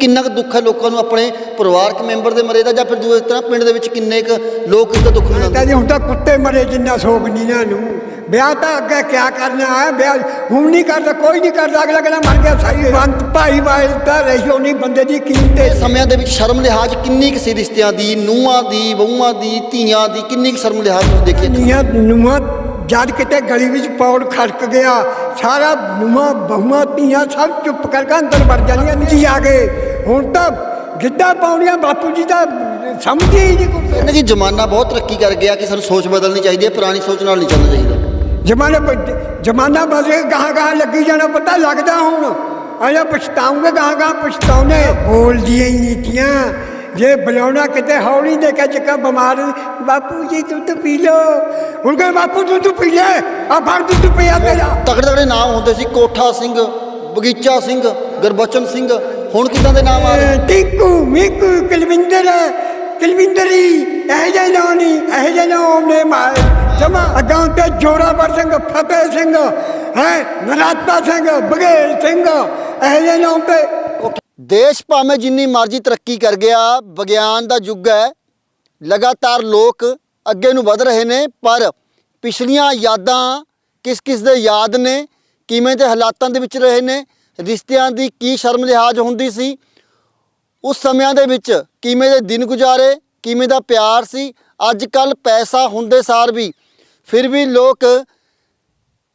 ਕਿੰਨਾ ਕੁ ਦੁੱਖ ਹੈ ਲੋਕਾਂ ਨੂੰ ਆਪਣੇ ਪਰਿਵਾਰਕ ਮੈਂਬਰ ਦੇ ਮਰੇ ਦਾ ਜਾਂ ਫਿਰ ਦੂਏ ਤਰ੍ਹਾਂ ਪਿੰਡ ਦੇ ਵਿੱਚ ਕਿੰਨੇ ਕੁ ਲੋਕ ਇਸ ਦਾ ਦੁੱਖ ਮਨਾਉਂਦੇ ਕਹਿੰਦੇ ਹੁਣ ਤਾਂ ਕੁੱਤੇ ਮਰੇ ਜਿੰਨਾ ਸੋਗ ਨਹੀਂ ਨਾ। ਨੂੰ ਵਿਆਹ ਤਾਂ ਅੱਗੇ ਕਿਆ ਕਰਨਾ ਹੈ? ਵਿਆਹ ਹੁਣ ਨਹੀਂ ਕਰਦਾ ਕੋਈ ਨਹੀਂ ਕਰਦਾ ਅਗਲਾ ਕਹਿੰਦਾ ਮਰ ਗਿਆ ਸਹੀ ਬੰਤ ਭਾਈ ਵਾਇਲ ਤਾਂ ਰਹੀਓ ਨਹੀਂ ਬੰਦੇ ਦੀ ਕੀਮਤ ਸਮਿਆਂ ਦੇ ਵਿੱਚ ਸ਼ਰਮ ਲਿਹਾਜ਼ ਕਿੰਨੀ ਕੁ ਸੀ ਰਿਸ਼ਤਿਆਂ ਦੀ ਨੂੰਹਾਂ ਦੀ ਬਹੂਆਂ ਦੀ ਧੀਆਂ ਦੀ ਕਿੰਨੀ ਕੁ ਸ਼ਰਮ ਲਿਹਾਜ਼ ਤੁਸੀਂ ਦੇਖੀ ਨੀਆਂ ਨੂੰਹਾਂ ਜਦ ਕਿਤੇ ਗਲੀ ਵਿੱਚ ਪੌੜ ਖੜਕ ਗਿਆ ਸਾਰਾ ਨੂੰਹਾਂ ਬਹੂਆਂ ਧੀਆਂ ਸਭ ਚੁੱਪ ਕਰਕੇ ਅੰਦਰ ਵੜ ਜਾਂਦੀਆਂ ਨੀਚੇ ਆ ਗਏ। ਹੁਣ ਤਾਂ ਗਿੱਧਾ ਪਾਉਣੀਆਂ ਬਾਪੂ ਜੀ ਦਾ ਸਮਝਦੇ ਹੀ ਨਹੀਂ ਕੋਈ। ਕਹਿੰਦੇ ਕਿ ਜ਼ਮਾਨਾ ਬਹੁਤ ਤਰੱਕੀ ਕਰ ਗਿਆ ਕਿ ਸਾਨੂੰ ਸੋਚ ਬਦਲਣੀ ਚਾਹੀਦੀ ਹੈ ਪੁਰਾਣੀ ਸੋਚ ਨਾਲ ਨਹੀਂ ਚੱਲਣਾ ਚਾਹੀਦਾ। ਜਮਾਨਾ ਜਮਾਨਾ ਬਦਲੇ ਗਾਹਾਂ ਗਾਹਾਂ ਲੱਗੀ ਜਾਣਾ ਪਤਾ ਲੱਗਦਾ ਹੁਣ। ਆਇਆ ਪਛਤਾਉਂਗੇ ਗਾਹਾਂ ਗਾਹਾਂ ਪਛਤਾਉਨੇ ਬੋਲਦੀਆਂ ਹੀ ਨੀਤੀਆਂ ਜੇ ਬੁਲਾਉਣਾ ਕਿਤੇ ਹੌਲੀ ਦੇ ਕੇ ਚੱਕਾ ਬਿਮਾਰ। ਬਾਪੂ ਜੀ ਦੁੱਧ ਪੀ ਲੋ ਹੁਣ ਕਹੇ ਬਾਪੂ ਦੁੱਧ ਪੀ ਲੈ। ਆ ਫੜ ਦੁੱਧ ਪਿਆ ਤੇਰਾ। ਤਗੜੇ ਤਗੜੇ ਨਾਮ ਹੁੰਦੇ ਸੀ ਕੋਠਾ ਸਿੰਘ ਬਗੀਚਾ ਸਿੰਘ ਗੁਰਬਚਨ ਸਿੰਘ। ਹੁਣ ਕਿਦਾਂ ਦੇ ਨਾਮ ਆ ਰਹੇ? ਟਿੰਕੂ ਮਿੰਕੂ ਕੁਲਵਿੰਦਰ ਕੁਲਵਿੰਦਰੀ ਇਹ ਜੇ ਨਾਂ ਨਹੀਂ ਇਹ ਜੇ ਨਾਮ ਨੇ ਮਾਰ ਜਮਾ ਅਗਾਂ ਤੇ ਜੋਰਾਵਰ ਸਿੰਘ ਫਤਿਹ ਸਿੰਘ ਹੈ ਨਰਾਤਾ ਸਿੰਘ ਬਗੇਲ ਸਿੰਘ ਇਹ ਜੇ ਨਾਮ ਤੇ ਦੇਸ਼ ਭਾਵੇਂ ਜਿੰਨੀ ਮਰਜ਼ੀ ਤਰੱਕੀ ਕਰ ਗਿਆ ਵਿਗਿਆਨ ਦਾ ਯੁੱਗ ਹੈ। ਲਗਾਤਾਰ ਲੋਕ ਅੱਗੇ ਨੂੰ ਵਧ ਰਹੇ ਨੇ ਪਰ ਪਿਛਲੀਆਂ ਯਾਦਾਂ ਕਿਸ ਕਿਸ ਦੇ ਯਾਦ ਨੇ ਕਿਵੇਂ ਦੇ ਹਾਲਾਤਾਂ ਦੇ ਵਿੱਚ ਰਹੇ ਨੇ ਰਿਸ਼ਤਿਆਂ ਦੀ ਕੀ ਸ਼ਰਮ ਲਿਹਾਜ਼ ਹੁੰਦੀ ਸੀ? ਉਸ ਸਮਿਆਂ ਦੇ ਵਿੱਚ ਕਿਵੇਂ ਦੇ ਦਿਨ ਗੁਜ਼ਾਰੇ, ਕਿਵੇਂ ਦਾ ਪਿਆਰ ਸੀ? ਅੱਜ ਕੱਲ ਪੈਸਾ ਹੁੰਦੇ ਸਾਰ ਵੀ, ਫਿਰ ਵੀ ਲੋਕ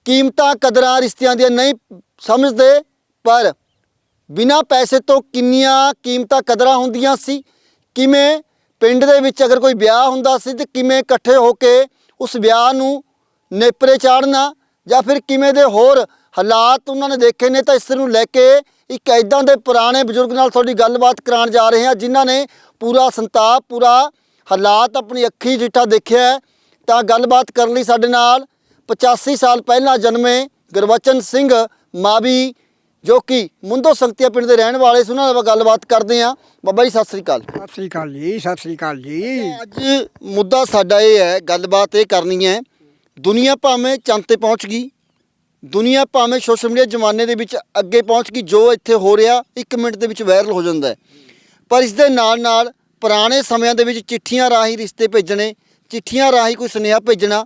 ਕੀਮਤਾਂ, ਕਦਰਾਂ ਰਿਸ਼ਤਿਆਂ ਦੀਆਂ ਨਹੀਂ ਸਮਝਦੇ, ਪਰ ਬਿਨਾ ਪੈਸੇ ਤੋਂ ਕਿੰਨੀਆਂ ਕੀਮਤਾਂ, ਕਦਰਾਂ ਹੁੰਦੀਆਂ ਸੀ? ਕਿਵੇਂ ਪਿੰਡ ਦੇ ਵਿੱਚ ਅਗਰ ਕੋਈ ਵਿਆਹ ਹੁੰਦਾ ਸੀ ਤੇ ਕਿਵੇਂ ਇਕੱਠੇ ਹੋ ਕੇ ਉਸ ਵਿਆਹ ਨੂੰ ਨੇਪਰੇ ਚਾੜਨਾ? ਜਾਂ ਫਿਰ ਕਿਵੇਂ ਦੇ ਹੋਰ ਹਾਲਾਤ ਉਹਨਾਂ ਨੇ ਦੇਖੇ ਨੇ ਤਾਂ ਇਸ ਨੂੰ ਲੈ ਕੇ ਇੱਕ ਐਦਾਂ ਦੇ ਪੁਰਾਣੇ ਬਜ਼ੁਰਗ ਨਾਲ ਤੁਹਾਡੀ ਗੱਲਬਾਤ ਕਰਾਉਣ ਜਾ ਰਹੇ ਹਾਂ ਜਿਨ੍ਹਾਂ ਨੇ ਪੂਰਾ ਸੰਤਾਪ ਪੂਰਾ ਹਾਲਾਤ ਆਪਣੀ ਅੱਖੀ ਜਿੱਠਾ ਦੇਖਿਆ। ਤਾਂ ਗੱਲਬਾਤ ਕਰਨ ਲਈ ਸਾਡੇ ਨਾਲ 85 ਸਾਲ ਪਹਿਲਾਂ ਜਨਮੇ ਗੁਰਬਚਨ ਸਿੰਘ ਮਾਵੀ ਜੋ ਕਿ ਮੁੰਦੋ ਸੰਗਤੀਆ ਪਿੰਡ ਦੇ ਰਹਿਣ ਵਾਲੇ ਸੀ ਉਹਨਾਂ ਨਾਲ ਗੱਲਬਾਤ ਕਰਦੇ ਹਾਂ। ਬਾਬਾ ਜੀ ਸਤਿ ਸ੍ਰੀ ਅਕਾਲ। ਸਤਿ ਸ੍ਰੀ ਅਕਾਲ ਜੀ ਸਤਿ ਸ੍ਰੀ ਅਕਾਲ ਜੀ। ਅੱਜ ਮੁੱਦਾ ਸਾਡਾ ਇਹ ਹੈ ਗੱਲਬਾਤ ਇਹ ਕਰਨੀ ਹੈ ਦੁਨੀਆ ਭਾਵੇਂ ਚੰਦ ਤੇ ਪਹੁੰਚ ਗਈ, ਦੁਨੀਆ ਭਾਵੇਂ ਸੋਸ਼ਲ ਮੀਡੀਆ ਜ਼ਮਾਨੇ ਦੇ ਵਿੱਚ ਅੱਗੇ ਪਹੁੰਚ ਗਈ, ਜੋ ਇੱਥੇ ਹੋ ਰਿਹਾ 1 ਮਿੰਟ ਦੇ ਵਿੱਚ ਵਾਇਰਲ ਹੋ ਜਾਂਦਾ ਹੈ। ਪਰ ਇਸ ਦੇ ਨਾਲ ਨਾਲ ਪੁਰਾਣੇ ਸਮਿਆਂ ਦੇ ਵਿੱਚ ਚਿੱਠੀਆਂ ਰਾਹੀਂ ਰਿਸ਼ਤੇ ਭੇਜਣੇ, ਚਿੱਠੀਆਂ ਰਾਹੀਂ ਕੋਈ ਸੁਨੇਹਾ ਭੇਜਣਾ,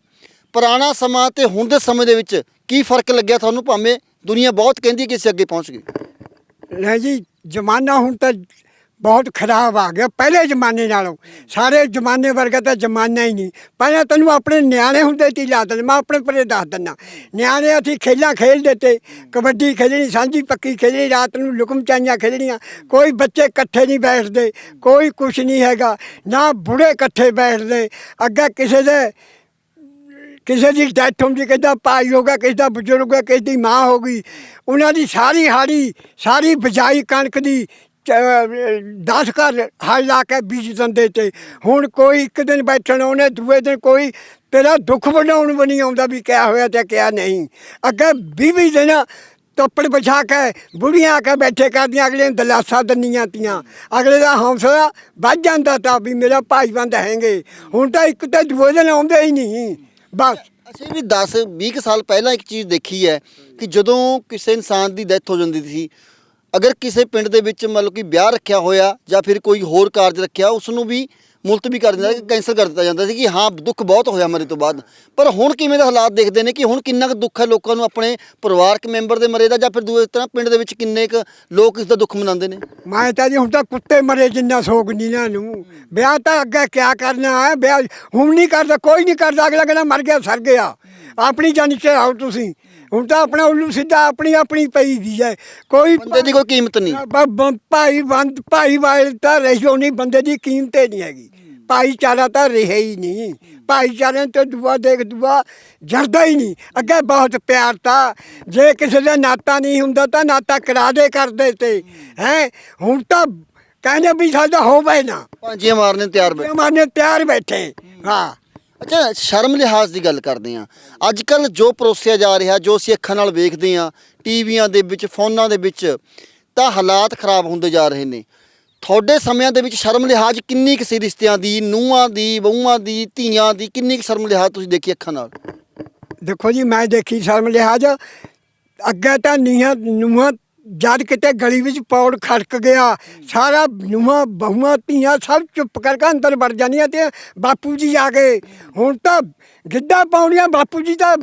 ਪੁਰਾਣਾ ਸਮਾਂ ਤੇ ਹੁਣ ਦੇ ਸਮੇਂ ਦੇ ਵਿੱਚ ਕੀ ਫ਼ਰਕ ਲੱਗਿਆ ਤੁਹਾਨੂੰ? ਭਾਵੇਂ ਦੁਨੀਆ ਬਹੁਤ ਕਹਿੰਦੀ ਕਿ ਅਸੀਂ ਅੱਗੇ ਪਹੁੰਚ ਗਏ। ਨਹੀਂ ਜੀ, ਜ਼ਮਾਨਾ ਹੁਣ ਤਾਂ ਬਹੁਤ ਖਰਾਬ ਆ ਗਿਆ, ਪਹਿਲੇ ਜ਼ਮਾਨੇ ਨਾਲੋਂ। ਸਾਰੇ ਜ਼ਮਾਨੇ ਵਰਗਾ ਤਾਂ ਜ਼ਮਾਨਾ ਹੀ ਨਹੀਂ। ਪਹਿਲਾਂ ਤੈਨੂੰ ਆਪਣੇ ਨਿਆਣੇ ਹੁੰਦੇ ਤੀ ਲਾ ਦਿੰਦਾ, ਮੈਂ ਆਪਣੇ ਪਰੇ ਦੱਸ ਦਿੰਦਾ। ਨਿਆਣੇ ਅਸੀਂ ਖੇਲਾਂ ਖੇਡਦੇ ਤੇ ਕਬੱਡੀ ਖੇਡਣੀ, ਸਾਂਝੀ ਪੱਕੀ ਖੇਡਣੀ, ਰਾਤ ਨੂੰ ਲੁਕਮ ਚਾਈਆਂ ਖੇਡਣੀਆਂ। ਕੋਈ ਬੱਚੇ ਇਕੱਠੇ ਨਹੀਂ ਬੈਠਦੇ, ਕੋਈ ਕੁਛ ਨਹੀਂ ਹੈਗਾ, ਨਾ ਬੁੜੇ ਇਕੱਠੇ ਬੈਠਦੇ। ਅੱਗੇ ਕਿਸੇ ਦੇ, ਕਿਸੇ ਦੀ ਡੈਥ ਹੁੰਦੀ, ਕਿਸੇ ਦਾ ਭਾਈ ਹੋ ਗਿਆ, ਕਿਸੇ ਦਾ ਬਜ਼ੁਰਗ ਹੈ ਕਿਸੇ ਦੀ ਮਾਂ ਹੋ ਗਈ। ਉਹਨਾਂ ਦੀ ਸਾਰੀ ਹਾੜੀ, ਸਾਰੀ ਬਜਾਈ ਕਣਕ ਦੀ 10 ਘਰ ਹਲ ਲਾ ਕੇ ਬੀਜ ਦਿੰਦੇ ਤੇ ਹੁਣ ਕੋਈ ਇੱਕ ਦਿਨ ਬੈਠਣ ਉਹਨੇ ਦੂਏ ਦਿਨ ਕੋਈ ਤੇਰਾ ਦੁੱਖ ਵੰਡਾਉਣ ਵੀ ਨਹੀਂ ਆਉਂਦਾ ਵੀ ਕਿਆ ਹੋਇਆ ਤੇ ਕਿਆ ਨਹੀਂ। ਅੱਗੇ 20 ਦਿਨ ਤੋਪੜ ਵਿਛਾ ਕੇ, ਬੁੜੀਆਂ ਆ ਕੇ ਬੈਠੇ ਕਰਦੀਆਂ ਅਗਲੇ ਨੂੰ ਦਲਾਸਾ ਦੰਨੀਆਂ ਤੀਆਂ। ਅਗਲੇ ਦਾ ਹੌਸਲਾ ਵੱਧ ਜਾਂਦਾ ਤਾਂ ਵੀ ਮੇਰਾ ਭਾਈ ਬੰਦ ਹੈਗੇ। ਹੁਣ ਤਾਂ ਇੱਕ ਤਾਂ ਦੂਏ ਦਿਨ ਆਉਂਦੇ ਹੀ ਨਹੀਂ, ਬਸ। ਅਸੀਂ ਵੀ 10 20 ਕੁ ਸਾਲ ਪਹਿਲਾਂ ਇੱਕ ਚੀਜ਼ ਦੇਖੀ ਹੈ ਕਿ ਜਦੋਂ ਕਿਸੇ ਇਨਸਾਨ ਦੀ ਡੈਥ ਹੋ ਜਾਂਦੀ ਸੀ ਅਗਰ ਕਿਸੇ ਪਿੰਡ ਦੇ ਵਿੱਚ ਮਤਲਬ ਕਿ ਵਿਆਹ ਰੱਖਿਆ ਹੋਇਆ ਜਾਂ ਫਿਰ ਕੋਈ ਹੋਰ ਕਾਰਜ ਰੱਖਿਆ ਉਸ ਨੂੰ ਵੀ ਮੁਲਤਵੀ ਕਰ ਦਿੰਦਾ ਸੀ ਕੈਂਸਲ ਕਰ ਦਿੱਤਾ ਜਾਂਦਾ ਸੀ ਕਿ ਹਾਂ, ਦੁੱਖ ਬਹੁਤ ਹੋਇਆ ਮਰੇ ਤੋਂ ਬਾਅਦ। ਪਰ ਹੁਣ ਕਿਵੇਂ ਦੇ ਹਾਲਾਤ ਦੇਖਦੇ ਨੇ ਕਿ ਹੁਣ ਕਿੰਨਾ ਕੁ ਦੁੱਖ ਹੈ ਲੋਕਾਂ ਨੂੰ ਆਪਣੇ ਪਰਿਵਾਰਕ ਮੈਂਬਰ ਦੇ ਮਰੇ ਦਾ ਜਾਂ ਫਿਰ ਦੂਏ ਤਰ੍ਹਾਂ ਪਿੰਡ ਦੇ ਵਿੱਚ ਕਿੰਨੇ ਕੁ ਲੋਕ ਇਸ ਦਾ ਦੁੱਖ ਮਨਾਉਂਦੇ ਨੇ? ਮੈਂ ਤਾਂ ਜੀ ਹੁਣ ਤਾਂ ਕੁੱਤੇ ਮਰੇ ਜਿੰਨਾ ਸੋਗ ਨਹੀਂ ਨਾ ਨੂੰ। ਵਿਆਹ ਤਾਂ ਅੱਗੇ ਕਿਆ ਕਰਨਾ ਹੈ? ਵਿਆਹ ਹੁਣ ਨਹੀਂ ਕਰਦਾ, ਕੋਈ ਨਹੀਂ ਕਰਦਾ, ਅਗਲਾ ਕਹਿੰਦਾ ਮਰ ਗਿਆ, ਸਰ ਗਿਆ। ਆਪਣੀ ਜਾਨ ਚ ਆਓ ਤੁਸੀਂ। ਹੁਣ ਤਾਂ ਆਪਣਾ ਉੱਲੂ ਸਿੱਧਾ ਆਪਣੀ ਆਪਣੀ ਪਈ ਦੀ ਹੈ। ਕੋਈ ਬੰਦੇ ਦੀ ਕੋਈ ਕੀਮਤ ਨਹੀਂ। ਬ- ਬ- ਭਾਈ ਬੰਦ ਭਾਈ ਵਾਇਲ ਤਾਂ ਰਹੀਓ ਨਹੀਂ ਬੰਦੇ ਦੀ ਕੀਮਤ ਹੀ ਨਹੀਂ ਹੈਗੀ। ਭਾਈਚਾਰਾ ਤਾਂ ਰਿਹਾ ਹੀ ਨਹੀਂ। ਭਾਈਚਾਰੇ ਤੋਂ ਦੁਆ ਦੇਖ ਦੁਆ ਜਰਦਾ ਹੀ ਨਹੀਂ। ਅੱਗੇ ਬਹੁਤ ਪਿਆਰ ਤਾਂ। ਜੇ ਕਿਸੇ ਦਾ ਨਾਤਾ ਨਹੀਂ ਹੁੰਦਾ ਤਾਂ ਨਾਤਾ ਕਰਾ ਦੇ ਕਰਦੇ ਤੇ। ਹੈ? ਹੁਣ ਤਾਂ ਕਹਿੰਦੇ ਵੀ ਸਾਡਾ ਹੋਵੇ ਨਾ। ਪਾਂਜੀਆਂ ਮਾਰਨੇ ਨੂੰ ਤਿਆਰ ਬੈ ਮਾਨੇ ਤਿਆਰ ਬੈਠੇ। ਹਾਂ। ਅੱਛਾ, ਸ਼ਰਮ ਲਿਹਾਜ਼ ਦੀ ਗੱਲ ਕਰਦੇ ਹਾਂ। ਅੱਜ ਕੱਲ ਜੋ ਪਰੋਸਿਆ ਜਾ ਰਿਹਾ, ਜੋ ਅਸੀਂ ਅੱਖਾਂ ਨਾਲ ਵੇਖਦੇ ਹਾਂ, ਟੀਵੀਆਂ ਦੇ ਵਿੱਚ, ਫੋਨਾਂ ਦੇ ਵਿੱਚ, ਤਾਂ ਹਾਲਾਤ ਖਰਾਬ ਹੁੰਦੇ ਜਾ ਰਹੇ ਨੇ। ਤੁਹਾਡੇ ਸਮਿਆਂ ਦੇ ਵਿੱਚ ਸ਼ਰਮ ਲਿਹਾਜ਼ ਕਿੰਨੀ ਕੁ ਸੀ ਰਿਸ਼ਤਿਆਂ ਦੀ, ਨੂੰਹਾਂ ਦੀ, ਬਹੂਆਂ ਦੀ, ਧੀਆਂ ਦੀ, ਕਿੰਨੀ ਕੁ ਸ਼ਰਮ ਲਿਹਾਜ਼ ਤੁਸੀਂ ਦੇਖੀ ਅੱਖਾਂ ਨਾਲ? ਦੇਖੋ ਜੀ, ਮੈਂ ਦੇਖੀ ਸ਼ਰਮ ਲਿਹਾਜ਼। ਅੱਗੇ ਤਾਂ ਨੀਹਾਂ, ਨੂੰਹਾਂ ਜਦ ਕਿਤੇ ਗਲੀ ਵਿੱਚ ਪੌੜ ਖੜਕ ਗਿਆ, ਸਾਰਾ ਨੂੰਹਾਂ, ਬਹੂਆਂ, ਧੀਆਂ ਸਭ ਚੁੱਪ ਕਰਕੇ ਅੰਦਰ ਵੜ ਜਾਂਦੀਆਂ ਤੇ ਬਾਪੂ ਜੀ ਆ ਗਏ। ਹੁਣ ਤਾਂ ਗਿੱਧਾ ਪਾਉਣੀਆਂ ਬਾਪੂ ਜੀ ਤਾਂ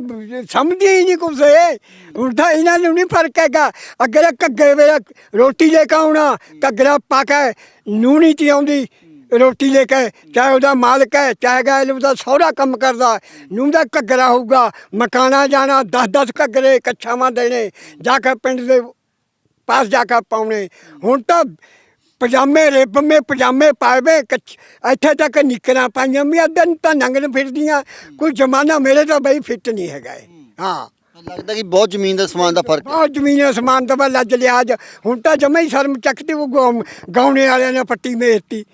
ਸਮਝਦੇ ਹੀ ਨਹੀਂ ਕੁਛ ਇਹ। ਹੁਣ ਤਾਂ ਇਹਨਾਂ ਨੂੰ ਨਹੀਂ ਫ਼ਰਕ ਹੈਗਾ। ਅੱਗੇ ਤਾਂ ਘੱਗੇ ਵੇਲੇ ਰੋਟੀ ਲੈ ਕੇ ਆਉਣਾ, ਘੱਗਰਾ ਪਾ ਕੇ ਨੂਣੀ ਤੀ ਆਉਂਦੀ, ਰੋਟੀ ਲੈ ਕੇ, ਚਾਹੇ ਉਹਦਾ ਮਾਲਕ ਹੈ, ਚਾਹੇ ਗਾਇਲ ਉਹਦਾ ਸਹੁਰਾ ਕੰਮ ਕਰਦਾ ਨੂੰ ਦਾ ਘੱਗਰਾ ਹੋਊਗਾ, ਮਕਾਨਾ ਜਾਣਾ 10-10 ਘੱਗਰੇ ਕੱਛਾਵਾਂ ਦੇਣੇ, ਜਾ ਕੇ ਪਿੰਡ ਦੇ ਪਾਸ ਜਾ ਕੇ ਪਾਉਣੇ। ਹੁਣ ਤਾਂ ਪਜਾਮੇ ਰੇਬਮੇ ਪਜਾਮੇ ਪਾਏ ਵੇ ਕੱਛ ਇੱਥੇ ਤੱਕ ਨਿਕਰਾਂ ਪਾਈਆਂ ਵੀ ਅੱਧਨ ਤਾਂ ਨੰਗਨ ਫਿਰਦੀਆਂ। ਕੋਈ ਜ਼ਮਾਨਾ ਮੇਰੇ ਤਾਂ ਬਈ ਫਿੱਟ ਨਹੀਂ ਹੈਗਾ ਇਹ। ਹਾਂ। ਲੱਗਦਾ ਕਿ ਬਹੁਤ ਜ਼ਮੀਨ ਦਾ ਸਮਾਨ ਦਾ ਫ਼ਰਕ ਹੈ। ਬਹੁਤ ਜ਼ਮੀਨ ਅਸਮਾਨ ਦਾ ਲੱਜ ਲਿਆ ਅੱਜ। ਹੁਣ ਤਾਂ ਜਮੇ ਹੀ ਸ਼ਰਮ ਚੱਕਦੀ ਉਹ ਗਾਉਂ- ਗਾਉਣੇ ਵਾਲਿਆਂ ਨੇ ਪੱਟੀ ਮੇਰਤੀ।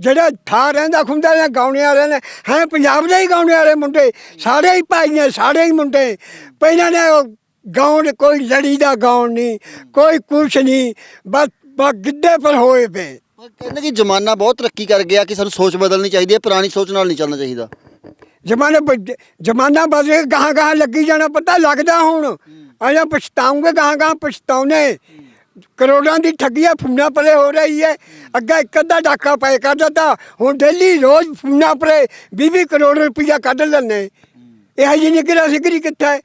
ਜਿਹੜਾ ਥਾ ਰਹਿੰਦਾ ਖੁੰਦਾ ਨੇ ਗਾਉਣੇ ਵਾਲਿਆਂ ਨੇ ਹੈ ਪੰਜਾਬ ਦੇ ਹੀ ਗਾਉਣੇ ਵਾਲੇ ਮੁੰਡੇ। ਸਾਰੇ ਹੀ ਭਾਈ ਨੇ ਸਾਰੇ ਹੀ ਮੁੰਡੇ। ਪਹਿਲਾਂ ਨੇ ਉਹ ਗਾਉਣ ਕੋਈ ਲੜੀ ਦਾ ਗਾਉਣ ਨਹੀਂ ਕੋਈ ਕੁਛ ਨਹੀਂ ਬਸ ਬਸ ਗਿੱਧੇ ਪਰ ਹੋਏ ਪਏ। ਪਰ ਕਹਿੰਦੇ ਕਿ ਜ਼ਮਾਨਾ ਬਹੁਤ ਤਰੱਕੀ ਕਰ ਗਿਆ ਕਿ ਸਾਨੂੰ ਸੋਚ ਬਦਲਣੀ ਚਾਹੀਦੀ ਹੈ ਪੁਰਾਣੀ ਸੋਚ ਨਾਲ ਨਹੀਂ ਚੱਲਣਾ ਚਾਹੀਦਾ। ਜਮਾਨੇ ਜਮਾਨਾ ਬਦਲੇ ਗਾਹਾਂ ਗਾਹਾਂ ਲੱਗੀ ਜਾਣਾ ਪਤਾ ਲੱਗਦਾ ਹੁਣ। ਆਇਆ ਪਛਤਾਉਂਗੇ ਗਾਹਾਂ ਗਾਹਾਂ ਪਛਤਾਉਨੇ। ਕਰੋੜਾਂ ਦੀ ਠੱਗੀਆਂ ਫੁੰਨਾ ਪਰੇ ਹੋ ਰਹੀ ਹੈ। ਅੱਗਾ ਇੱਕ ਅੱਧਾ ਡਾਕਾ ਪਏ ਕਰਦਾ ਤਾਂ ਹੁਣ ਡੇਲੀ ਰੋਜ਼ ਫੁੰਨਾ ਪਰੇ 20 ਕਰੋੜ ਰੁਪਈਆ ਕੱਢ ਲੈਣੇ ਇਹ ਜੀ ਨਿਕਲਿਆ ਸਿਕਰੀ ਕਿੱਥੇ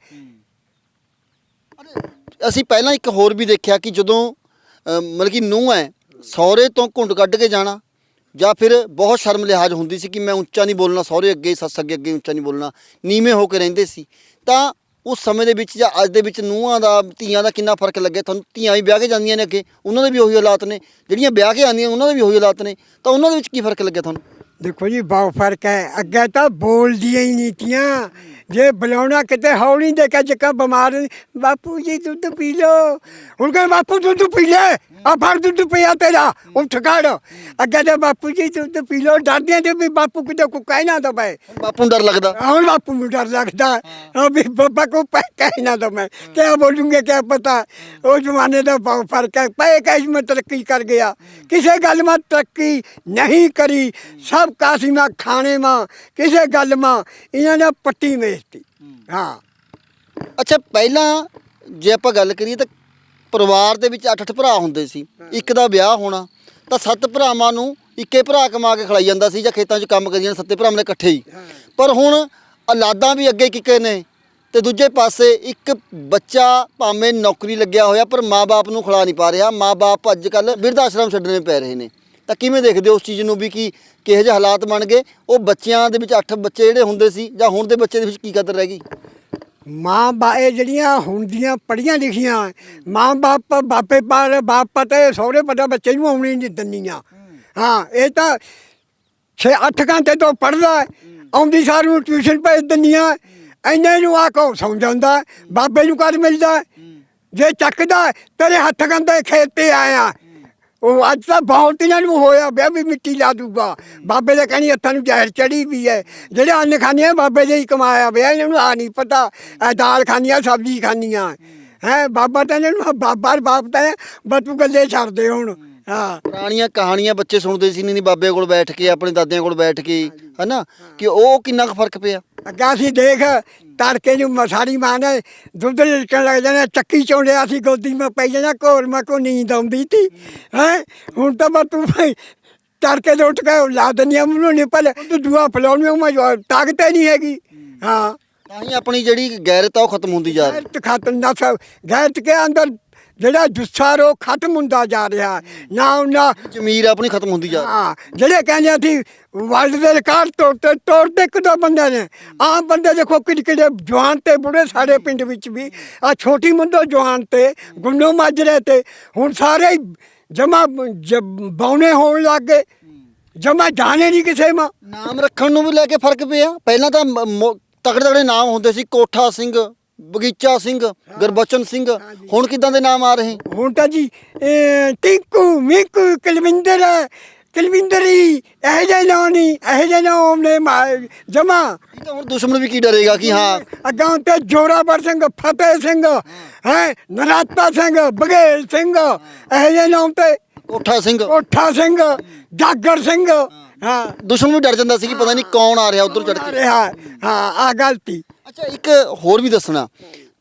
ਅਸੀਂ ਪਹਿਲਾਂ ਇੱਕ ਹੋਰ ਵੀ ਦੇਖਿਆ ਕਿ ਜਦੋਂ ਮਤਲਬ ਕਿ ਨੂੰਹ ਹੈ, ਸਹੁਰੇ ਤੋਂ ਘੁੰਡ ਕੱਢ ਕੇ ਜਾਣਾ, ਜਾਂ ਫਿਰ ਬਹੁਤ ਸ਼ਰਮ ਲਿਹਾਜ਼ ਹੁੰਦੀ ਸੀ ਕਿ ਮੈਂ ਉੱਚਾ ਨਹੀਂ ਬੋਲਣਾ, ਸਹੁਰੇ ਅੱਗੇ, ਸੱਸ ਅੱਗੇ ਅੱਗੇ ਉੱਚਾ ਨਹੀਂ ਬੋਲਣਾ, ਨੀਵੇਂ ਹੋ ਕੇ ਰਹਿੰਦੇ ਸੀ। ਤਾਂ ਉਸ ਸਮੇਂ ਦੇ ਵਿੱਚ ਜਾਂ ਅੱਜ ਦੇ ਵਿੱਚ ਨੂੰਹਾਂ ਦਾ, ਧੀਆਂ ਦਾ ਕਿੰਨਾ ਫ਼ਰਕ ਲੱਗਿਆ। ਤੁਹਾਨੂੰ ਧੀਆਂ ਵੀ ਵਿਆਹ ਕੇ ਜਾਂਦੀਆਂ ਨੇ ਅੱਗੇ, ਉਹਨਾਂ ਦੇ ਵੀ ਉਹੀ ਹਾਲਾਤ ਨੇ। ਜਿਹੜੀਆਂ ਵਿਆਹ ਕੇ ਆਉਂਦੀਆਂ, ਉਹਨਾਂ ਦੇ ਵੀ ਉਹੀ ਹਾਲਾਤ ਨੇ। ਤਾਂ ਉਹਨਾਂ ਦੇ ਵਿੱਚ ਕੀ ਫ਼ਰਕ ਲੱਗਿਆ ਤੁਹਾਨੂੰ? ਦੇਖੋ ਜੀ, ਬਹੁਤ ਫ਼ਰਕ ਹੈ। ਅੱਗੇ ਤਾਂ ਬੋਲਦੀਆਂ ਹੀ ਨਹੀਂ ਤੀਆਂ। ਜੇ ਬੁਲਾਉਣਾ ਕਿਤੇ ਹੌਲੀ ਦੇ ਕੇ ਜਿੱਕਾ ਬਿਮਾਰ ਬਾਪੂ ਜੀ ਦੁੱਧ ਪੀ ਲਓ। ਹੁਣ ਕਹਿੰਦੇ, ਬਾਪੂ, ਦੁੱਧ ਪੀ ਲੈ। ਆ ਫੜ ਦੁੱਧ ਪਿਆ ਤੇਰਾ ਉੱਠ ਖੜ ਅੱਗੇ ਤਾਂ ਬਾਪੂ ਜੀ ਦੁੱਧ ਪੀ ਲੋ ਡਰਦੇ ਤੇ ਵੀ ਬਾਪੂ ਕਿਤੇ ਕੋ ਕਹਿ ਨਾ ਦਵੇ। ਬਾਪੂ ਨੂੰ ਡਰ ਲੱਗਦਾ। ਹੁਣ ਬਾਪੂ ਨੂੰ ਡਰ ਲੱਗਦਾ। ਆ ਵੀ ਬਾਬਾ ਕੋ ਪੈ ਕਹਿ ਨਾ ਦਵੇ। ਕਿਆ ਬੋਲੂੰਗੇ ਕਿਆ ਪਤਾ। ਉਹ ਜ਼ਮਾਨੇ ਦਾ ਬਹੁਤ ਫ਼ਰਕ ਹੈ। ਪੈ ਕੈਸ ਮੈਂ ਤਰੱਕੀ ਕਰ ਗਿਆ। ਕਿਸੇ ਗੱਲ ਮਾ ਤਰੱਕੀ ਨਹੀਂ ਕਰੀ। ਸਭ ਕਾਸਿਮਾ ਖਾਣੇ ਮਾ ਕਿਸੇ ਗੱਲ ਮਾ ਇਹਨਾਂ ਨੇ ਪੱਟੀ ਮੇਚਤੀ ਹਾਂ। ਅੱਛਾ ਪਹਿਲਾਂ ਜੇ ਆਪਾਂ ਗੱਲ ਕਰੀਏ ਤਾਂ ਪਰਿਵਾਰ ਦੇ ਵਿੱਚ 8-8 ਭਰਾ ਹੁੰਦੇ ਸੀ। ਇੱਕ ਦਾ ਵਿਆਹ ਹੋਣਾ ਤਾਂ ਸੱਤ ਭਰਾਵਾਂ ਨੂੰ ਇੱਕੇ ਭਰਾ ਕਮਾ ਕੇ ਖਿਲਾਈ ਜਾਂਦਾ ਸੀ ਜਾਂ ਖੇਤਾਂ 'ਚ ਕੰਮ ਕਰੀ ਜਾਣ ਸੱਤੇ ਭਰਾਵਾਂ ਨੇ ਇਕੱਠੇ ਹੀ। ਪਰ ਹੁਣ ਔਲਾਦਾਂ ਵੀ ਅੱਗੇ ਕਿੱਕੇ ਨੇ ਤੇ ਦੂਜੇ ਪਾਸੇ ਇੱਕ ਬੱਚਾ ਭਾਵੇਂ ਨੌਕਰੀ ਲੱਗਿਆ ਹੋਇਆ ਪਰ ਮਾਪੇ ਨੂੰ ਖਿਲਾ ਨਹੀਂ ਪਾ ਰਿਹਾ। ਮਾਪੇ ਅੱਜ ਕੱਲ ਬਿਰਧ ਆਸ਼ਰਮ ਛੱਡਣੇ ਪੈ ਰਹੇ ਨੇ। ਤਾਂ ਕਿਵੇਂ ਦੇਖਦੇ ਹੋ ਉਸ ਚੀਜ਼ ਨੂੰ ਵੀ ਕਿ ਕਿਹੋ ਜਿਹੇ ਹਾਲਾਤ ਬਣ ਗਏ? ਉਹ ਬੱਚਿਆਂ ਦੇ ਵਿੱਚ 8 ਬੱਚੇ ਜਿਹੜੇ ਹੁੰਦੇ ਸੀ ਜਾਂ ਹੁਣ ਦੇ ਬੱਚੇ ਦੇ ਵਿੱਚ ਕੀ ਕਦਰ ਰਹਿ ਗਈ? ਮਾਂ ਬਾਏ ਜਿਹੜੀਆਂ ਹੁਣ ਦੀਆਂ ਪੜੀਆਂ ਲਿਖੀਆਂ ਮਾਂ ਬਾਪ ਬਾਪੇ ਪਰ ਬਾਪ ਪਤਾ, ਸਹੁਰੇ ਪਤਾ ਬੱਚੇ ਨੂੰ ਆਉਣੀ ਨਹੀਂ ਦਿੰਦੀਆਂ। ਹਾਂ, ਇਹ ਤਾਂ 6-8 ਘੰਟੇ ਤੋਂ ਪੜਦਾ ਆਉਂਦੀ ਸਾਰ ਨੂੰ ਟਿਊਸ਼ਨ ਭੇਜ ਦਿੰਦੀਆਂ ਐਨੇ ਨੂੰ ਆ ਕੋ ਸੌਂ ਜਾਂਦਾ ਬਾਬੇ ਨੂੰ ਕਦ ਮਿਲਦਾ ਜੇ ਚੱਕਦਾ ਤੇਰੇ ਹੱਥ ਗੰਦੇ ਖੇਤ ਤੇ ਆਇਆ ਉਹ ਅੱਜ ਤਾਂ ਬਹੁਤ ਇਹਨਾਂ ਨੂੰ ਹੋਇਆ ਪਿਆ ਵੀ ਮਿੱਟੀ ਲਾ ਦੂਗਾ। ਬਾਬੇ ਦੇ ਕਹਿੰਦੀ ਹੱਥਾਂ ਨੂੰ ਜ਼ਹਿਰ ਚੜੀ ਵੀ ਹੈ। ਜਿਹੜੇ ਅੰਨ ਖਾਂਦੀਆਂ ਬਾਬੇ ਦੇ ਹੀ ਕਮਾਇਆ ਪਿਆ, ਇਹਨਾਂ ਨੂੰ ਆ ਨਹੀਂ ਪਤਾ। ਇਹ ਦਾਲ ਖਾਂਦੀਆਂ, ਸਬਜ਼ੀ ਖਾਂਦੀਆਂ। ਹੈ, ਬਾਬਾ ਤਾਂ ਇਹਨਾਂ ਨੂੰ ਬਾਬਾ ਬਾਪ ਤਾਂ ਬਤੂ ਗੱਲੇ ਛੱਡਦੇ ਹੁਣ। ਹਾਂ। ਪੁਰਾਣੀਆਂ ਕਹਾਣੀਆਂ ਬੱਚੇ ਸੁਣਦੇ ਸੀ ਨਹੀਂ, ਬਾਬੇ ਕੋਲ ਬੈਠ ਕੇ, ਆਪਣੇ ਦਾਦਿਆਂ ਕੋਲ ਬੈਠ ਕੇ, ਹਨਾ? ਕਿ ਉਹ ਕਿੰਨਾ ਕੁ ਫ਼ਰਕ ਪਿਆ? ਅੱਗਾ ਅਸੀਂ ਦੇਖ ਤੜਕੇ ਨੂੰ ਮਸਾਰੀ ਮਾਂ ਨੇ ਦੁੱਧ ਲਿਕਣ ਲੱਗ ਜਾਣਾ ਚੱਕੀ ਚੋਂਡਿਆ ਸੀ ਗੋਦੀ ਮੈਂ ਪਈ ਜਾਣਾ ਘੋਰ ਮਾ ਕੋ ਨੀਂਦ ਆਉਂਦੀ ਸੀ ਹੈ? ਹੁਣ ਤਾਂ ਮੈਂ ਤੂੰ ਭਾਈ ਤੜਕੇ ਦੇ ਉੱਠ ਕੇ ਲਾ ਦਿੰਦੀਆਂ ਮੈਨੂੰ ਨਹੀਂ ਪਹਿਲੇ ਤੂੰ ਦੁਆ ਫਲਾਉਣੀ ਮੈਂ ਤਾਕਤ ਹੀ ਨਹੀਂ ਹੈਗੀ ਹਾਂ। ਤਾਂ ਹੀ ਆਪਣੀ ਜਿਹੜੀ ਗੈਰਤ ਆ ਉਹ ਖਤਮ ਹੁੰਦੀ ਜਾ ਰਹੀ। ਗੈਰਤ ਖਤਮ ਨਾ ਸਭ ਗੈਰਤ ਕੇ ਅੰਦਰ ਜਿਹੜਾ ਜੁੱਸਾ ਰੋ ਖਤਮ ਹੁੰਦਾ ਜਾ ਰਿਹਾ ਨਾ ਨਾ ਜ਼ਮੀਰ ਆਪਣੀ ਖਤਮ ਹੁੰਦੀ ਜਾ ਹਾਂ ਜਿਹੜੇ ਕਹਿੰਦੇ ਸੀ ਵਰਲਡ ਦੇ ਰਿਕਾਰਡ ਤੋੜਤੇ ਤੋੜਤੇ ਕਿਦੋਂ ਬੰਦੇ ਨੇ? ਆਮ ਬੰਦੇ ਦੇਖੋ ਕਿਹੜੇ ਕਿਹੜੇ ਜਵਾਨ ਤੇ ਬੁੜੇ ਸਾਡੇ ਪਿੰਡ ਵਿੱਚ ਵੀ। ਆ ਛੋਟੀ ਮੁੰਡੋ ਜਵਾਨ ਤੇ ਗੁੰਨੋ ਮਾਜਰੇ ਤੇ ਹੁਣ ਸਾਰੇ ਜਮਾ ਬੌਣੇ ਹੋਣ ਲੱਗ ਗਏ। ਜਮਾ ਜਾਣੇ ਨਹੀਂ ਕਿਸੇ ਮਾ। ਨਾਮ ਰੱਖਣ ਨੂੰ ਵੀ ਲੈ ਕੇ ਫ਼ਰਕ ਪਿਆ। ਪਹਿਲਾਂ ਤਾਂ ਤਕੜੇ ਤਕੜੇ ਨਾਮ ਹੁੰਦੇ ਸੀ ਕੋਠਾ ਸਿੰਘ। ਬਗੀਚਾ ਸਿੰਘ ਗੁਰਬਚਨ ਸਿੰਘ ਹੁਣ ਕਿਦਾਂ ਦੇ ਨਾਮ ਆ ਰਹੇ? ਹੁਣ ਤਾਂ ਜੀ ਟਿੰਕੂ ਮਿੰਕੂ ਕੁਲਵਿੰਦਰ ਕੁਲਵਿੰਦਰੀ ਇਹ ਜਿਹੇ ਨਾਂ ਨਹੀਂ ਇਹ ਜਿਹੇ ਨਾਮ ਨੇ ਜਮਾ। ਇਹ ਤਾਂ ਹੁਣ ਦੁਸ਼ਮਣ ਵੀ ਕੀ ਡਰੇਗਾ ਕਿ ਹਾਂ? ਅੱਗਾਂ ਤੇ ਜੋਰਾਵਰ ਸਿੰਘ ਫਤਿਹ ਸਿੰਘ ਹੈ ਨਰਾਤਾ ਸਿੰਘ ਬਗੇਲ ਸਿੰਘ ਇਹ ਜਿਹੇ ਨਾਮ ਤੇ ਕੋਠਾ ਸਿੰਘ। ਕੋਠਾ ਸਿੰਘ ਜਾਗਰ ਸਿੰਘ ਹਾਂ। ਦੁਸ਼ਮਣ ਵੀ ਡਰ ਜਾਂਦਾ ਸੀ ਕਿ ਪਤਾ ਨਹੀਂ ਕੌਣ ਆ ਰਿਹਾ ਉਧਰ ਚੜ ਕੇ। ਹਾਂ ਆ ਗਲਤੀ। ਅੱਛਾ, ਇੱਕ ਹੋਰ ਵੀ ਦੱਸਣਾ।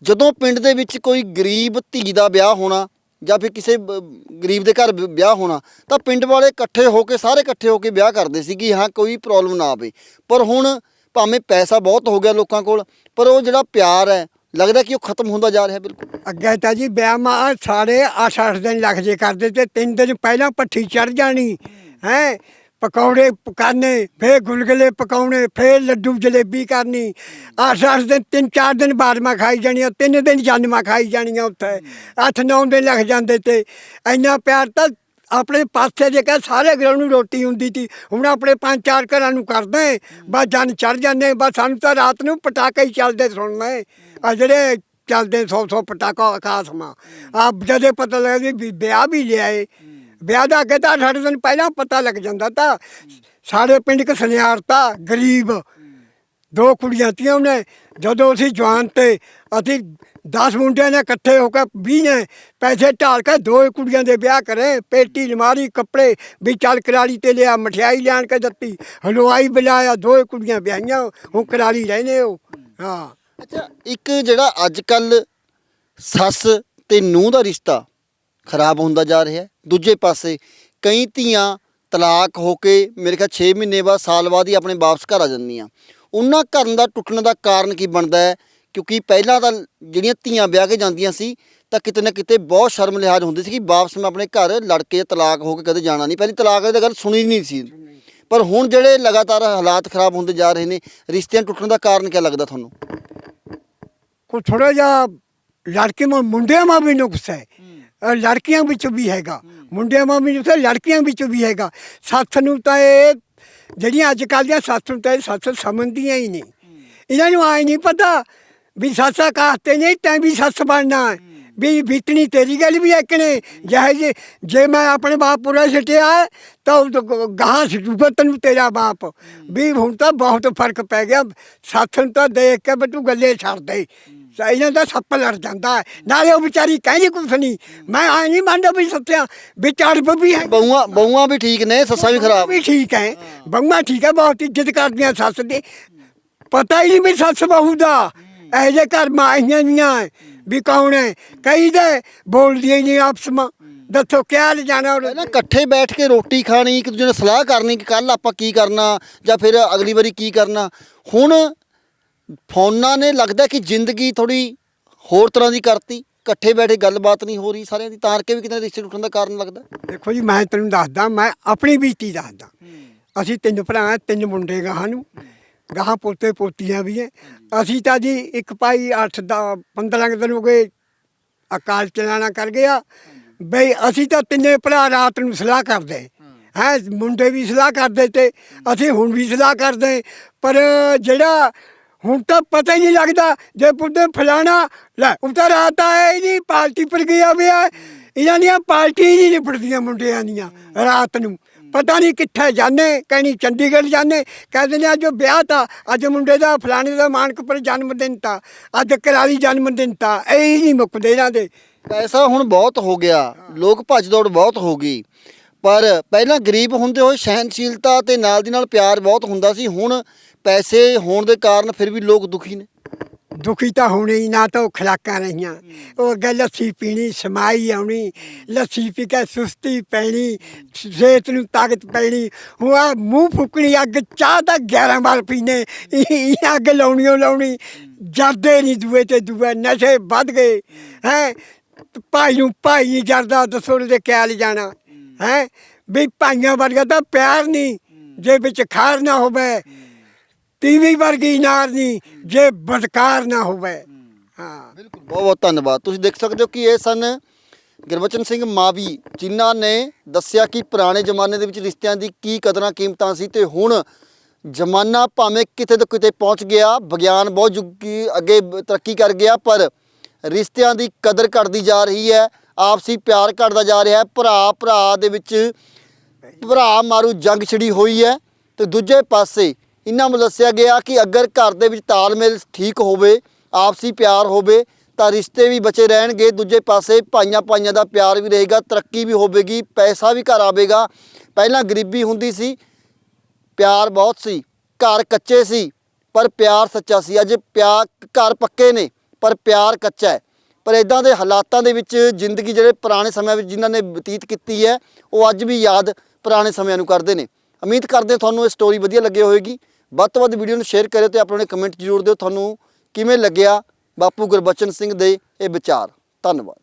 ਜਦੋਂ ਪਿੰਡ ਦੇ ਵਿੱਚ ਕੋਈ ਗਰੀਬ ਧੀ ਦਾ ਵਿਆਹ ਹੋਣਾ ਜਾਂ ਫਿਰ ਕਿਸੇ ਬ- ਗਰੀਬ ਦੇ ਘਰ ਵਿ- ਵਿਆਹ ਹੋਣਾ, ਤਾਂ ਪਿੰਡ ਵਾਲੇ ਇਕੱਠੇ ਹੋ ਕੇ, ਸਾਰੇ ਇਕੱਠੇ ਹੋ ਕੇ ਵਿਆਹ ਕਰਦੇ ਸੀ ਕਿ ਹਾਂ, ਕੋਈ ਪ੍ਰੋਬਲਮ ਨਾ ਆਵੇ। ਪਰ ਹੁਣ ਭਾਵੇਂ ਪੈਸਾ ਬਹੁਤ ਹੋ ਗਿਆ ਲੋਕਾਂ ਕੋਲ, ਪਰ ਉਹ ਜਿਹੜਾ ਪਿਆਰ ਹੈ, ਲੱਗਦਾ ਕਿ ਉਹ ਖਤਮ ਹੁੰਦਾ ਜਾ ਰਿਹਾ ਬਿਲਕੁਲ। ਅੱਗੇ ਤਾਂ ਜੀ ਵਿਆਹ ਮਾ ਸਾਰੇ 8-8 ਦਿਨ ਲੱਗ ਜੇ ਕਰਦੇ ਤੇ ਤਿੰਨ ਦਿਨ ਪਹਿਲਾਂ ਪੱਠੀ ਚੜ ਜਾਣੀ, ਹੈ? ਪਕੌੜੇ ਪਕਾਨੇ, ਫੇਰ ਗੁਲਗੁਲੇ ਪਕਾਉਣੇ, ਫੇਰ ਲੱਡੂ ਜਲੇਬੀ ਕਰਨੀ। 8-8 ਦਿਨ, ਤਿੰਨ ਚਾਰ ਦਿਨ ਬਾਅਦ ਖਾਈ ਜਾਣੀਆਂ, ਤਿੰਨ ਦਿਨ ਜਨਮਾਂ ਖਾਈ ਜਾਣੀਆਂ ਉੱਥੇ। 8-9 ਦਿਨ ਲੱਗ ਜਾਂਦੇ ਤੇ ਇੰਨਾ ਪਿਆਰ ਤਾਂ ਆਪਣੇ ਪਾਸੇ ਜੇ ਕਹ ਸਾਰੇ ਘਰਾਂ ਨੂੰ ਰੋਟੀ ਹੁੰਦੀ ਸੀ ਹੁਣ ਆਪਣੇ ਪੰਜ ਚਾਰ ਘਰਾਂ ਨੂੰ ਕਰਦੇ ਬਸ ਜਨ ਚੜ ਜਾਂਦੇ ਬਸ ਸਾਨੂੰ ਤਾਂ ਰਾਤ ਨੂੰ ਪਟਾਕੇ ਹੀ ਚੱਲਦੇ ਸੁਣਨੇ ਆ ਜਿਹੜੇ ਚੱਲਦੇ 100 100 ਪਟਾਕਾ ਆਕਾਸ਼ ਮਾ ਆ ਜਦੇ ਪਤਾ ਲੱਗਦਾ ਵੀ ਵਿਆਹ ਵੀ ਲਿਆਏ ਵਿਆਹ ਦਾ ਅੱਗੇ ਤਾਂ ਸਾਡੇ ਦਿਨ ਪਹਿਲਾਂ ਪਤਾ ਲੱਗ ਜਾਂਦਾ ਤਾਂ ਸਾਡੇ ਪਿੰਡ ਇੱਕ ਸੁਨਿਆਰ ਤਾਂ ਗਰੀਬ। ਦੋ ਕੁੜੀਆਂ ਤੀਆਂ ਉਹਨੇ। ਜਦੋਂ ਅਸੀਂ ਜਵਾਨ ਤੇ ਅਸੀਂ 10 ਮੁੰਡਿਆਂ ਨੇ ਇਕੱਠੇ ਹੋ ਕੇ 20 ਨੇ ਪੈਸੇ ਢਾਲ ਕੇ ਦੋ ਕੁੜੀਆਂ ਦੇ ਵਿਆਹ ਕਰੇ। ਪੇਟੀ ਅਲਮਾਰੀ, ਕੱਪੜੇ ਵੀ ਚੱਲ ਕਰਾਲੀ ਤੇ ਲਿਆ, ਮਠਿਆਈ ਲੈਣ ਕੇ ਦਿੱਤੀ, ਹਲਵਾਈ ਬੁਲਾਇਆ, ਦੋ ਕੁੜੀਆਂ ਵਿਆਹੀਆਂ, ਹੁਣ ਕਰਾਲੀ ਰਹਿੰਦੇ ਹੋ ਹਾਂ। ਅੱਛਾ, ਇੱਕ ਜਿਹੜਾ ਅੱਜ ਕੱਲ ਸੱਸ ਤੇ ਨੂੰਹ ਦਾ ਰਿਸ਼ਤਾ ਖਰਾਬ ਹੁੰਦਾ ਜਾ ਰਿਹਾ ਹੈ। ਦੂਜੇ ਪਾਸੇ ਕਈ ਧੀਆਂ ਤਲਾਕ ਹੋ ਕੇ ਮੇਰੇ ਖਿਆਲ 6 ਮਹੀਨੇ ਬਾਅਦ, ਸਾਲ ਬਾਅਦ ਹੀ ਆਪਣੇ ਵਾਪਸ ਘਰ ਆ ਜਾਂਦੀਆਂ। ਉਹਨਾਂ ਘਰਾਂ ਦਾ ਟੁੱਟਣ ਦਾ ਕਾਰਨ ਕੀ ਬਣਦਾ ਹੈ? ਕਿਉਂਕਿ ਪਹਿਲਾਂ ਤਾਂ ਜਿਹੜੀਆਂ ਧੀਆਂ ਵਿਆਹ ਕੇ ਜਾਂਦੀਆਂ ਸੀ, ਤਾਂ ਕਿਤੇ ਨਾ ਕਿਤੇ ਬਹੁਤ ਸ਼ਰਮ ਲਿਹਾਜ਼ ਹੁੰਦੀ ਸੀ ਕਿ ਵਾਪਸ ਮੈਂ ਆਪਣੇ ਘਰ ਲੜ ਕੇ ਤਲਾਕ ਹੋ ਕੇ ਕਦੇ ਜਾਣਾ ਨਹੀਂ। ਪਹਿਲੀ ਤਲਾਕ ਦੀ ਗੱਲ ਸੁਣੀ ਨਹੀਂ ਸੀ। ਪਰ ਹੁਣ ਜਿਹੜੇ ਲਗਾਤਾਰ ਹਾਲਾਤ ਖਰਾਬ ਹੁੰਦੇ ਜਾ ਰਹੇ ਨੇ, ਰਿਸ਼ਤਿਆਂ ਟੁੱਟਣ ਦਾ ਕਾਰਨ ਕੀ ਲੱਗਦਾ ਤੁਹਾਨੂੰ? ਕੋ ਥੋੜਾ ਜਿਹਾ ਲੜਕੇ ਮਾ ਮੁੰਡਿਆਂ ਮਾ ਵੀ ਨੁਕਸ ਹੈ। ਅਹ ਲੜਕੀਆਂ ਵਿੱਚ ਵੀ ਹੈਗਾ। ਮੁੰਡਿਆਂ ਮਾ ਵੀ ਨੁਕਸ ਲੜਕੀਆਂ ਵਿੱਚ ਵੀ ਹੈਗਾ। ਸੱਸ ਨੂੰ ਤਾਂ ਇਹ ਜਿਹੜੀਆਂ ਅੱਜ ਕੱਲ੍ਹ ਦੀਆਂ ਸੱਸ ਨੂੰ ਤਾਂ ਇਹ ਸੱਸ ਸਮਝਦੀਆਂ ਹੀ ਨਹੀਂ। ਇਹਨਾਂ ਨੂੰ ਆਏ ਨਹੀਂ ਪਤਾ ਵੀ ਸੱਸ ਆਕਾਸ 'ਤੇ ਨਹੀਂ, ਤੈਂ ਵੀ ਸੱਸ ਬਣਨਾ ਹੈ। ਵੀ ਬੀਤਣੀ ਤੇਰੀ ਗੱਲ ਵੀ ਇੱਕ ਨੇ ਜਿਹੇ ਜੇ ਜੇ ਮੈਂ ਆਪਣੇ ਬਾਪ ਪੂਰਾ ਛਟਿਆ ਤਾਂ ਉਹ ਗਾਂ ਛਟੂਗਾ ਤੈਨੂੰ ਤੇਰਾ ਬਾਪ। ਵੀ ਹੁਣ ਤਾਂ ਬਹੁਤ ਫ਼ਰਕ ਪੈ ਗਿਆ। ਸੱਸ ਨੂੰ ਤਾਂ ਦੇਖ ਕੇ ਬਟੂ ਗੱਲੇ ਛੱਡ ਦੇ ਇਹਨਾਂ ਦਾ ਸੱਪ ਲੜ ਜਾਂਦਾ ਹੈ। ਨਾਲੇ ਉਹ ਵਿਚਾਰੀ ਕਹਿੰਦੀ ਕੁਛ ਨਹੀਂ। ਮੈਂ ਆ ਨਹੀਂ ਮੰਨਦਾ ਵੀ ਸੱਤਿਆ ਵੀ ਚੜਪ ਵੀ ਹੈ। ਬਹੂਆਂ ਬਹੂਆਂ ਵੀ ਠੀਕ ਨੇ ਸੱਸਾਂ ਵੀ ਖਰਾਬ। ਵੀ ਠੀਕ ਹੈ। ਬੰਮਾ ਠੀਕ ਹੈ ਬਹੁਤ ਇੱਜ਼ਤ ਕਰਦੀਆਂ ਸੱਸ ਦੀ। ਪਤਾ ਹੀ ਨਹੀਂ ਵੀ ਸੱਸ ਬਹੂ ਦਾ। ਇਹ ਜੇ ਘਰ ਮਾਈਆਂ ਦੀਆਂ ਵੀ ਕੌਣ ਹੈ। ਕਈ ਦੇ ਬੋਲਦੀਆਂ ਹੀ ਨਹੀਂ ਆਪਸ ਵਿੱਚ। ਦੱਸੋ ਕਿਆ ਲੈ ਜਾਣਾ ਉਹ ਪਹਿਲਾਂ ਇਕੱਠੇ ਬੈਠ ਕੇ ਰੋਟੀ ਖਾਣੀ ਇੱਕ ਦੂਜੇ ਨਾਲ ਸਲਾਹ ਕਰਨੀ ਕਿ ਕੱਲ ਆਪਾਂ ਕੀ ਕਰਨਾ ਜਾਂ ਫਿਰ ਅਗਲੀ ਵਾਰੀ ਕੀ ਕਰਨਾ। ਹੁਣ ਫੋਨਾਂ ਨੇ ਲੱਗਦਾ ਕਿ ਜ਼ਿੰਦਗੀ ਥੋੜੀ ਹੋਰ ਤਰ੍ਹਾਂ ਦੀ ਕਰਤੀ ਇਕੱਠੇ ਬੈਠੇ ਗੱਲਬਾਤ ਨਹੀਂ ਹੋ ਰਹੀ ਸਾਰਿਆਂ ਦੀ ਤਾਰ ਕੇ ਵੀ ਕਿਤੇ ਰਿਸ਼ਤੇ ਟੁੱਟਣ ਦਾ ਕਾਰਨ ਲੱਗਦਾ। ਦੇਖੋ ਜੀ ਮੈਂ ਤੈਨੂੰ ਦੱਸਦਾ ਮੈਂ ਆਪਣੀ ਬੀਤੀ ਦੱਸਦਾ। ਅਸੀਂ ਤਿੰਨ ਭਰਾ ਤਿੰਨ ਮੁੰਡੇ ਗਾਹਾਂ ਨੂੰ ਗਾਹਾਂ ਪੋਤੇ ਪੋਤੀਆਂ ਵੀ ਹੈ। ਅਸੀਂ ਤਾਂ ਜੀ ਇੱਕ ਭਾਈ 8 ਦਾ 15 ਕੁ ਦਿਨ ਹੋ ਗਏ ਅਕਾਲ ਚਲਾਣਾ ਕਰ ਗਿਆ। ਬਈ ਅਸੀਂ ਤਾਂ ਤਿੰਨੇ ਭਰਾ ਰਾਤ ਨੂੰ ਸਲਾਹ ਕਰਦੇ। ਹੈ ਮੁੰਡੇ ਵੀ ਸਲਾਹ ਕਰਦੇ ਤੇ ਅਸੀਂ ਹੁਣ ਵੀ ਸਲਾਹ ਕਰਦੇ। ਪਰ ਜਿਹੜਾ ਹੁਣ ਤਾਂ ਪਤਾ ਹੀ ਨਹੀਂ ਲੱਗਦਾ ਜੇ ਪੁੱਤੇ ਫਲਾਣਾ, ਲੈ ਉਤਾਰ ਰਾਤ ਆਇਆ ਹੀ ਨਹੀਂ ਪਾਰਟੀ ਪਰ ਗਿਆ ਵਿਆ ਇਹਨਾਂ ਦੀਆਂ ਪਾਰਟੀ ਹੀ ਨਹੀਂ ਨਿਪੜਦੀਆਂ ਮੁੰਡਿਆਂ ਦੀਆਂ ਰਾਤ ਨੂੰ। ਪਤਾ ਨਹੀਂ ਕਿੱਥੇ ਜਾਣੇ ਕਹਿੰਦੀ ਚੰਡੀਗੜ੍ਹ ਜਾਣੇ ਕਹਿੰਦੇ ਨੇ ਅੱਜ ਉਹ ਵਿਆਹ ਤਾਂ, ਅੱਜ ਮੁੰਡੇ ਦਾ, ਫਲਾਣੇ ਦਾ ਮਾਨਕਪੁਰ ਜਨਮ ਦਿਨ ਤਾਂ, ਅੱਜ ਕਰਾਲੀ ਜਨਮ ਦਿਨ ਤਾਂ, ਇਹ ਹੀ ਨਹੀਂ ਮੁੱਕਦੇ ਇਹਨਾਂ ਦੇ। ਪੈਸਾ ਹੁਣ ਬਹੁਤ ਹੋ ਗਿਆ, ਲੋਕ ਭੱਜ ਦੌੜ ਬਹੁਤ ਹੋ ਗਈ। ਪਰ ਪਹਿਲਾਂ ਗਰੀਬ ਹੁੰਦੇ ਹੋਏ ਸਹਿਨਸ਼ੀਲਤਾ ਤੇ ਨਾਲ ਦੀ ਨਾਲ ਪਿਆਰ ਬਹੁਤ ਹੁੰਦਾ ਸੀ, ਹੁਣ ਪੈਸੇ ਹੋਣ ਦੇ ਕਾਰਨ ਫਿਰ ਵੀ ਲੋਕ ਦੁਖੀ ਨੇ। ਦੁਖੀ ਤਾਂ ਹੋਣੇ ਹੀ ਨਾ ਤਾਂ ਉਹ ਖਲਾਕਾਂ ਰਹੀਆਂ। ਉਹ ਅੱਗੇ ਲੱਸੀ ਪੀਣੀ ਸਮਾਈ ਆਉਣੀ ਲੱਸੀ ਪੀ ਕੇ ਸੁਸਤੀ ਪੈਣੀ ਸਿਹਤ ਨੂੰ ਤਾਕਤ ਪੈਣੀ। ਹੁਣ ਆਹ ਮੂੰਹ ਫੁਕਣੀ ਅੱਗ ਚਾਹ ਤਾਂ 11 ਵਾਰ ਪੀਨੇ ਇਹ ਅੱਗ ਲਾਉਣੀਓ ਲਾਉਣੀ। ਜਰਦੇ ਨਹੀਂ ਦੂਏ ਤੇ ਦੂਏ ਨਸ਼ੇ ਵੱਧ ਗਏ। ਹੈ। ਭਾਈ ਨੂੰ ਭਾਈ ਨਹੀਂ ਜਰਦਾ ਦੱਸੋ ਦੇ ਕਿਆ ਜਾਣਾ ਹੈ। ਵੀ ਭਾਈਆਂ ਵਰਗਾ ਤਾਂ ਪਿਆਰ ਨਹੀਂ ਜੇ ਵਿੱਚ ਖਾਰ ਨਾ ਹੋਵੇ ਟੀਵੀ ਵਰਗੀ ਨਾਰ ਨਹੀਂ ਜੇ ਬਦਕਾਰ ਨਾ ਹੋਵੇ। ਹਾਂ। ਬਿਲਕੁਲ। ਬਹੁਤ ਬਹੁਤ ਧੰਨਵਾਦ। ਤੁਸੀਂ ਦੇਖ ਸਕਦੇ ਹੋ ਕਿ ਇਹ ਸਨ ਗੁਰਬਚਨ ਸਿੰਘ ਮਾਵੀ ਜਿਨ੍ਹਾਂ ਨੇ ਦੱਸਿਆ ਕਿ ਪੁਰਾਣੇ ਜ਼ਮਾਨੇ ਦੇ ਵਿੱਚ ਰਿਸ਼ਤਿਆਂ ਦੀ ਕੀ ਕਦਰਾਂ ਕੀਮਤਾਂ ਸੀ ਤੇ ਹੁਣ ਜ਼ਮਾਨਾ ਭਾਵੇਂ ਕਿਤੇ ਤੋਂ ਕਿਤੇ ਪਹੁੰਚ ਗਿਆ ਵਿਗਿਆਨ ਬਹੁਤ ਜੁਗੀ ਅੱਗੇ ਤਰੱਕੀ ਕਰ ਗਿਆ ਪਰ ਰਿਸ਼ਤਿਆਂ ਦੀ ਕਦਰ ਘਟਦੀ ਜਾ ਰਹੀ ਹੈ ਆਪਸੀ ਪਿਆਰ ਘਟਦਾ ਜਾ ਰਿਹਾ ਹੈ ਭਰਾ ਭਰਾ ਦੇ ਵਿੱਚ ਭਰਾ ਮਾਰੂ ਜੰਗ ਛਿੜੀ ਹੋਈ ਹੈ ਤੇ ਦੂਜੇ ਪਾਸੇ ਇਹਨਾਂ ਨੂੰ ਦੱਸਿਆ ਗਿਆ ਕਿ ਅਗਰ ਘਰ ਦੇ ਵਿੱਚ ਤਾਲਮੇਲ ਠੀਕ ਹੋਵੇ, ਆਪਸੀ ਪਿਆਰ ਹੋਵੇ, ਤਾਂ ਰਿਸ਼ਤੇ ਵੀ ਬਚੇ ਰਹਿਣਗੇ, ਦੂਜੇ ਪਾਸੇ ਭਾਈਆਂ ਭਾਈਆਂ ਦਾ ਪਿਆਰ ਵੀ ਰਹੇਗਾ, ਤਰੱਕੀ ਵੀ ਹੋਵੇਗੀ, ਪੈਸਾ ਵੀ ਘਰ ਆਵੇਗਾ। ਪਹਿਲਾਂ ਗਰੀਬੀ ਹੁੰਦੀ ਸੀ, ਪਿਆਰ ਬਹੁਤ ਸੀ, ਘਰ ਕੱਚੇ ਸੀ, ਪਰ ਪਿਆਰ ਸੱਚਾ ਸੀ। ਅੱਜ ਪਿਆਰ ਘਰ ਪੱਕੇ ਨੇ, ਪਰ ਪਿਆਰ ਕੱਚਾ ਹੈ। ਪਰ ਇਦਾਂ ਦੇ ਹਾਲਾਤਾਂ ਦੇ ਵਿੱਚ ਜ਼ਿੰਦਗੀ ਜਿਹੜੇ ਪੁਰਾਣੇ ਸਮਿਆਂ ਵਿੱਚ ਜਿਨ੍ਹਾਂ ਨੇ ਬਤੀਤ ਕੀਤੀ ਹੈ, ਉਹ ਅੱਜ ਵੀ ਯਾਦ ਪੁਰਾਣੇ ਸਮਿਆਂ ਨੂੰ ਕਰਦੇ ਨੇ। ਉਮੀਦ ਕਰਦੇ ਤੁਹਾਨੂੰ ਇਹ ਸਟੋਰੀ ਵਧੀਆ ਲੱਗੇ ਹੋਵੇਗੀ। ਵੱਧ ਤੋਂ ਵੱਧ ਵੀਡੀਓ ਨੂੰ ਸ਼ੇਅਰ ਕਰਿਓ ਤੇ ਆਪਣੇ ਕਮੈਂਟ ਜ਼ਰੂਰ ਦਿਓ। ਤੁਹਾਨੂੰ ਕਿਵੇਂ ਲੱਗਿਆ ਬਾਪੂ ਗੁਰਬਚਨ ਸਿੰਘ ਦੇ ਇਹ ਵਿਚਾਰ? ਧੰਨਵਾਦ।